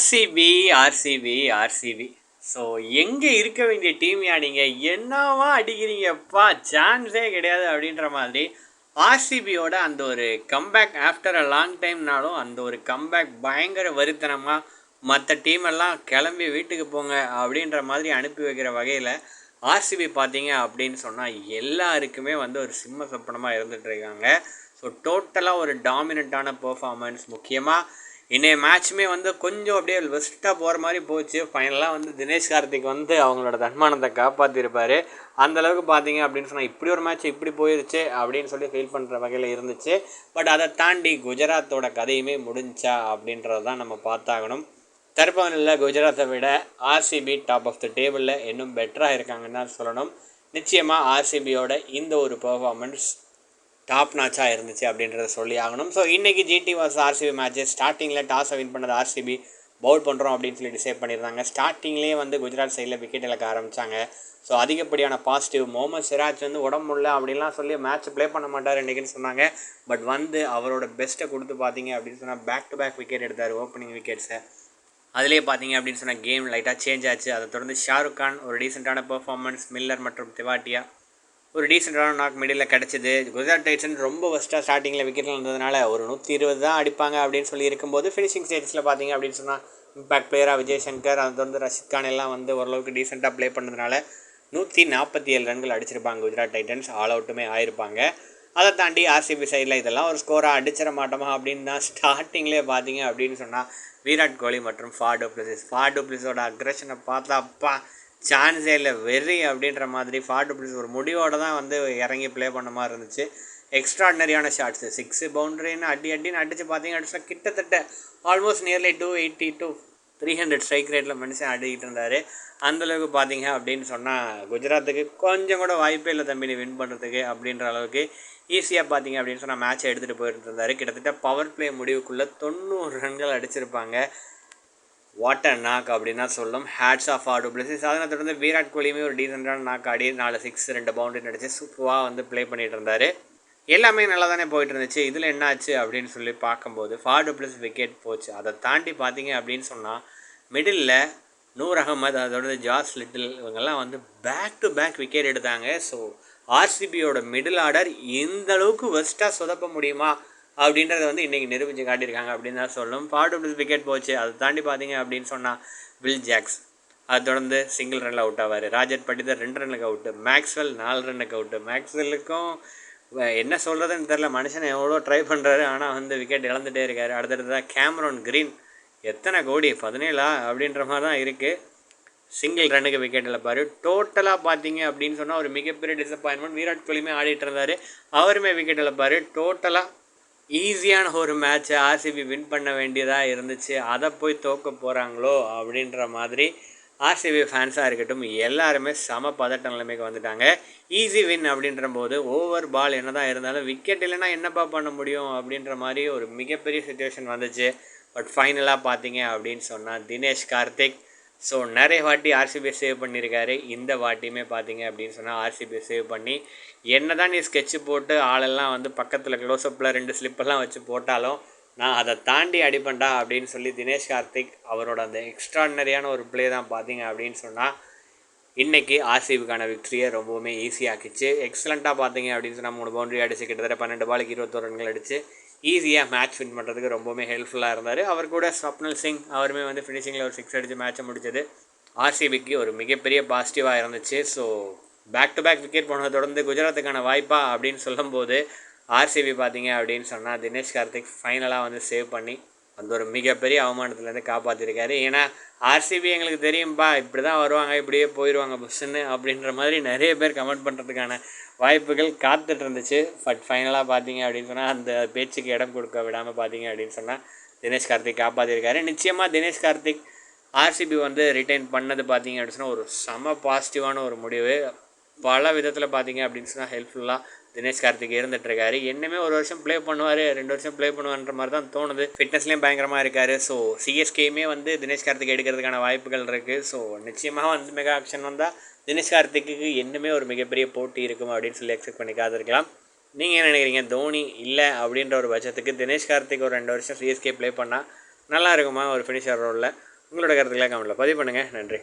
RCB RCB RCB so எங்கே இருக்க வேண்டிய டீம்யா நீங்கள் என்னவா அடிக்கிறீங்கப்பா? சான்ஸே கிடையாது அப்படின்ற மாதிரி ஆர்சிபியோட அந்த ஒரு கம்பேக் ஆஃப்டர் அ லாங் டைம்னாலும் அந்த ஒரு கம்பேக் பயங்கர வருத்தனமாக மற்ற டீம் எல்லாம் கிளம்பி வீட்டுக்கு போங்க அப்படின்ற மாதிரி அனுப்பி வைக்கிற வகையில் ஆர்சிபி பார்த்தீங்க அப்படின்னு சொன்னால் எல்லாருக்குமே வந்து ஒரு சிம்ம சொப்பனமாக இருந்துகிட்ருக்காங்க ஸோ டோட்டலாக ஒரு டாமினண்ட்டான பெர்ஃபார்மன்ஸ் முக்கியமாக இன்றைய மேட்ச்சுமே வந்து கொஞ்சம் அப்படியே வெஸ்ட்டாக போகிற மாதிரி போச்சு. ஃபைனலாக வந்து தினேஷ் கார்த்திக் வந்து அவங்களோட தன்மானத்தை காப்பாற்றிருப்பார் அந்தளவுக்கு பார்த்தீங்க அப்படின்னு சொன்னால் இப்படி ஒரு மேட்ச் இப்படி போயிருச்சு அப்படின்னு சொல்லி ஃபீல் பண்ணுற வகையில் இருந்துச்சு. பட் அதை தாண்டி குஜராத்தோட கதையுமே முடிஞ்சா அப்படின்றது தான் நம்ம பார்த்தாகணும். தற்போதையில் குஜராத்தை விட ஆர்சிபி டாப் ஆஃப் த டேபிளில் இன்னும் பெட்டராக இருக்காங்கன்னு தான் சொல்லணும். நிச்சயமாக ஆர்சிபியோட இந்த ஒரு பர்ஃபார்மன்ஸ் டாப் நாச்சாக இருந்துச்சு அப்படின்றத சொல்லி ஆகணும். ஸோ இன்றைக்கி ஜிடி வாஸ் ஆர்சிபி மேட்ச்சு ஸ்டார்டிங்கில் டாஸை வின் பண்ணது ஆர்சிபி பவுல் பண்ணுறோம் அப்படின்னு சொல்லி டிசைட் பண்ணியிருந்தாங்க ஸ்டார்டிங்லேயே வந்து குஜராத் சைடில் விக்கெட் இழக்க ஆரம்பித்தாங்க ஸோ அதிகப்படியான பாசிட்டிவ் மொஹமத் சிராஜ் வந்து உடம்பு அப்படின்லாம் சொல்லி மேட்ச் ப்ளே பண்ண மாட்டார் இன்றைக்கின்னு சொன்னாங்க. பட் வந்து அவரோட பெஸ்ட்டை கொடுத்து பார்த்தீங்க அப்படின்னு சொன்னால் பேக் டு பேக் விக்கெட் எடுத்தார் ஓப்பனிங் விக்கெட்ஸை அதிலே பார்த்தீங்க அப்படின்னு சொன்னால் கேம் லைட்டாக சேஞ்ச் ஆச்சு. அதை தொடர்ந்து ஷாருக் கான் ஒரு டீசெண்டான பெர்ஃபார்மன்ஸ் மில்லர் மற்றும் திவாட்டியா ஒரு டீசெண்டான நாக் மிடில் கிடச்சிது. குஜராத் டைட்ஸன் ரொம்ப ஃபஸ்ட்டாக ஸ்டார்டிங்கில் விக்கெட்டில் இருந்ததுனால ஒரு நூற்றி இருபது தான் அடிப்பாங்க அப்படின்னு சொல்லி இருக்கும்போது ஃபினிஷிங் ஸ்டேஜஸில் பார்த்தீங்க அப்படின்னு சொன்னால் இம்பாக்ட் பிளேயராக விஜய் சங்கர் அது தொடர்ந்து ரஷித் கான் எல்லாம் வந்து ஓரளவுக்கு டீசெண்டாக ப்ளே பண்ணதுனால நூற்றி நாற்பத்தி ஏழு ரன்கள் அடிச்சிருப்பாங்க குஜராத் டைட்டன்ஸ் ஆல் அவுட்டுமே ஆயிருப்பாங்க. அதை தாண்டி ஆர்சிபி சைடில் இதெல்லாம் ஒரு ஸ்கோராக அடிச்சிட மாட்டோமா அப்படின்னு தான் ஸ்டார்டிங்லேயே பார்த்தீங்க அப்படின்னு சொன்னால் விராட் கோலி மற்றும் ஃபார்டு பிளஸஸ் ஃபார்டு பிளஸோட அக்ரஷனை பார்த்தா அப்பா சான்ஸே இல்லை வெறி அப்படின்ற மாதிரி ஃபார்டு பிளஸ் ஒரு முடிவோடு தான் வந்து இறங்கி ப்ளே பண்ண மாதிரி இருந்துச்சு. எக்ஸ்ட்ராடினரியான ஷாட்ஸு சிக்ஸு பவுண்டரின்னு அடி அடின்னு அடித்து பார்த்தீங்க அடிச்சா கிட்டத்தட்ட almost nearly two eighty two three hundred strike ரேட்டில் மனுஷன் ஆடிக்கிட்டு இருந்தார். அந்தளவுக்கு பார்த்தீங்க அப்படின்னு சொன்னால் குஜராத்துக்கு கொஞ்சம் கூட வாய்ப்பே இல்லை தம்பி வின் பண்ணுறதுக்கு அப்படின்ற அளவுக்கு ஈஸியாக பார்த்தீங்க அப்படின்னு சொன்னால் மேட்ச்சை எடுத்துகிட்டு போயிட்டு இருந்தார். கிட்டத்தட்ட பவர் பிளே முடிவுக்குள்ளே தொண்ணூறு ரன்கள் அடிச்சிருப்பாங்க. வாட் அ நாக் அப்படின்னா சொல்லும். ஹேட்ஸ் ஆஃப் ஆடு பிளஸஸ் அதனை தொடர்ந்து விராட் கோலியுமே ஒரு டீசெண்டான நாக் ஆடி நாலு சிக்ஸ் ரெண்டு பவுண்டரி நடிச்சு சூப்பராக வந்து ப்ளே பண்ணிகிட்டு இருந்தார். எல்லாமே நல்லா தானே போயிட்டு இருந்துச்சு. இதில் என்ன ஆச்சு அப்படின்னு சொல்லி பார்க்கும்போது ஃபார்டு ப்ளஸ் விக்கெட் போச்சு. அதை தாண்டி பார்த்தீங்க அப்படின்னு சொன்னால் மிடில் நூர் அகமது அதோட ஜாஸ் லிட்டில் இவங்கெல்லாம் வந்து பேக் டு பேக் விக்கெட் எடுத்தாங்க. ஸோ ஆர்சிபியோட மிடில் ஆர்டர் எந்த அளவுக்கு வெஸ்ட்டாக சொதப்ப முடியுமா? அப்படின்றத வந்து இன்றைக்கி நிரூபித்து காட்டியிருக்காங்க அப்படின்னு தான் சொல்லணும் ஃபார்டு ப்ளஸ் விக்கெட் போச்சு. அதை தாண்டி பார்த்தீங்க அப்படின்னு சொன்னால் வில் ஜாக்ஸ் அதை தொடர்ந்து சிங்கிள் ரனில் அவுட் ஆவார். ராஜட் பட்டிதர் ரெண்டு ரன்னுக்கு அவுட்டு மேக்ஸ்வெல் நாலு ரன்னுக்கு அவுட்டு மேக்ஸ்வெல்லுக்கும் என்ன சொல்கிறதுன்னு தெரில மனுஷனை எவ்வளோ ட்ரை பண்ணுறாரு ஆனால் வந்து விக்கெட் இழந்துகிட்டே இருக்கார். அடுத்தடுத்ததாக கேமரோன் க்ரீன் எத்தனை கோடி? பதினேழா? அப்படின்ற மாதிரி தான் இருக்குது சிங்கிள் ரன்னுக்கு விக்கெட் இழப்பார். டோட்டலாக பார்த்தீங்க அப்படின்னு சொன்னால் ஒரு மிகப்பெரிய டிசப்பாயின்மெண்ட் விராட் கோலியுமே ஆடிட்டு இருந்தார். அவருமே விக்கெட் இழப்பார். டோட்டலாக ஈஸியான ஒரு மேட்ச்சை ஆர்சிபி வின் பண்ண வேண்டியதாக இருந்துச்சு. அதை போய் தோக்க போகிறாங்களோ அப்படின்ற மாதிரி ஆர்சிபி ஃபேன்ஸாக இருக்கட்டும் எல்லாருமே சம பதட்ட நிலைமைக்கு வந்துட்டாங்க. ஈஸி வின் அப்படின்ற போது ஓவர் பால் என்ன தான் இருந்தாலும் விக்கெட் இல்லைன்னா என்னப்பா பண்ண முடியும் அப்படின்ற மாதிரி ஒரு மிகப்பெரிய சுச்சுவேஷன் வந்துச்சு. பட் ஃபைனலாக பார்த்தீங்க அப்படின்னு சொன்னால் தினேஷ் கார்த்திக் ஸோ நிறைய வாட்டி ஆர்சிபியை சேவ் பண்ணியிருக்காரு இந்த வாட்டியுமே பார்த்தீங்க அப்படின்னு சொன்னால் ஆர்சிபியை சேவ் பண்ணி என்ன தான் நீ ஸ்கெட்சு போட்டு ஆளெல்லாம் வந்து பக்கத்தில் க்ளோஸ்அப்பில் ரெண்டு ஸ்லிப்பெல்லாம் வச்சு போட்டாலும் நான் அதை தாண்டி அடிப்பண்டா அப்படின்னு சொல்லி தினேஷ் கார்த்திக் அவரோட அந்த எக்ஸ்ட்ராடினரியான ஒரு ப்ளே தான் பார்த்தீங்க அப்படின்னு சொன்னால் இன்றைக்கி ஆர்சிபிக்கான விக்ட்ரியை ரொம்பவுமே ஈஸியாக்கிச்சு எக்ஸலண்ட்டாக பார்த்தீங்க அப்படின்னு சொன்னால் மூணு பவுண்டரி அடிச்சு கிட்டத்தட்ட பன்னெண்டு பாலுக்கு இருபத்தோரு ரன்கள் அடிச்சு ஈஸியாக மேட்ச் வின் பண்ணுறதுக்கு ரொம்பவுமே ஹெல்ப்ஃபுல்லாக இருந்தார். அவர் கூட ஸ்வப்னல் சிங் அவருமே வந்து ஃபினிஷிங்கில் ஒரு சிக்ஸ் அடித்து மேட்ச்சை முடிச்சது. ஆர்சிபிக்கு ஒரு மிகப்பெரிய பாசிட்டிவாக இருந்துச்சு. So back to back wicket போனதை தொடர்ந்து குஜராத்துக்கான வாய்ப்பா அப்படின்னு சொல்லும்போது ஆர்சிபி பார்த்தீங்க அப்படின்னு சொன்னால் தினேஷ் கார்த்திக் ஃபைனலாக வந்து சேவ் பண்ணி அந்த ஒரு மிகப்பெரிய அவமானத்துலேருந்து காப்பாற்றிருக்காரு ஏன்னா ஆர்சிபி எங்களுக்கு தெரியும்ப்பா இப்படி தான் வருவாங்க இப்படியே போயிடுவாங்க பஸ்ஸுன்னு அப்படின்ற மாதிரி நிறைய பேர் கமெண்ட் பண்ணுறதுக்கான வாய்ப்புகள் காத்துட்டு இருந்துச்சு. பட் ஃபைனலாக பார்த்தீங்க அப்படின்னு சொன்னால் அந்த பேச்சுக்கு இடம் கொடுக்க விடாமல் பார்த்தீங்க அப்படின்னு சொன்னால் தினேஷ் கார்த்திக் காப்பாற்றிருக்காரு நிச்சயமாக தினேஷ் கார்த்திக் ஆர்சிபி வந்து ரிட்டைன் பண்ணது பார்த்தீங்க அப்படின்னு சொன்னால் ஒரு செம பாசிட்டிவான ஒரு முடிவு. பல விதத்தில் பார்த்தீங்க அப்படின்னு சொன்னால் ஹெல்ப்ஃபுல்லாக தினேஷ் கார்த்திக் இருந்துட்டுருக்காரு. என்னமே ஒரு வருஷம் ப்ளே பண்ணுவார் ரெண்டு வருஷம் ப்ளே பண்ணுவான்ற மாதிரி தான் தோணுது. ஃபிட்னஸ்லேயும் பயங்கரமாக இருக்கார். ஸோ சிஎஸ்கேயுமே வந்து தினேஷ் கார்த்திக் எடுக்கிறதுக்கான வாய்ப்புகள் இருக்குது ஸோ நிச்சயமாக வந்து மெகா ஆக்ஷன் வந்தால் தினேஷ் கார்த்திக்கு என்னமே ஒரு மிகப்பெரிய போட்டி இருக்கும் அப்படின்னு சொல்லி எக்ஸ்பெக்ட் பண்ணி காத்திருக்கலாம் நீங்கள் என்ன நினைக்கிறீங்க? தோனி இல்லை அப்படின்ற ஒரு பட்சத்துக்கு தினேஷ் கார்த்திக் ஒரு ரெண்டு வருஷம் சிஎஸ்கே ப்ளே பண்ணால் நல்லா இருக்குமா? ஒரு ஃபினிஷர் ரோலில். உங்களோட கருத்துக்களை கமெண்ட்டில் பதிவு பண்ணுங்கள் நன்றி.